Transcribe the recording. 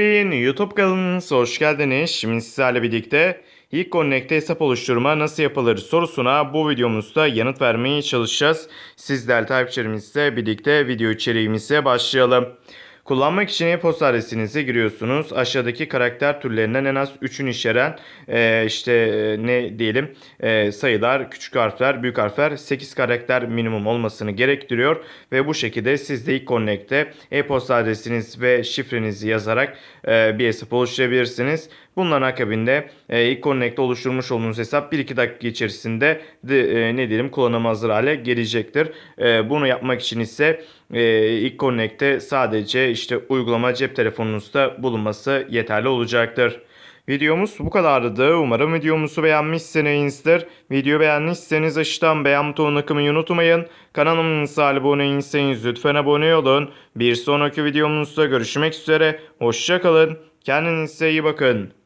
Bey'in YouTube kanalınıza hoş geldiniz. Şimdi sizlerle birlikte ilk Connect'te hesap oluşturma nasıl yapılır sorusuna bu videomuzda yanıt vermeye çalışacağız. Sizler takipçilerimizle birlikte video içeriğimize başlayalım. Kullanmak için e-posta adresinize giriyorsunuz. Aşağıdaki karakter türlerinden en az 3'ünü içeren e, işte e, ne diyelim e, sayılar, küçük harfler, büyük harfler 8 karakter minimum olmasını gerektiriyor. Ve bu şekilde siz de ilk Connect'te e-posta adresiniz ve şifrenizi yazarak e, bir hesap oluşturabilirsiniz. Bunların akabinde e, ilk Connect'te oluşturmuş olduğunuz hesap 1-2 dakika içerisinde de, e, ne diyelim kullanıma hazır hale gelecektir. E, bunu yapmak için ise e, ilk Connect'te sadece işte uygulama cep telefonunuzda bulunması yeterli olacaktır. Videomuz bu kadardı. Umarım videomuzu beğenmişsinizdir. Video beğenmişseniz aşağıdan beğen butonuna kılmayı unutmayın. Kanalımıza abone lütfen abone olun. Bir sonraki videomuzda görüşmek üzere. Hoşçakalın. Kendinize iyi bakın.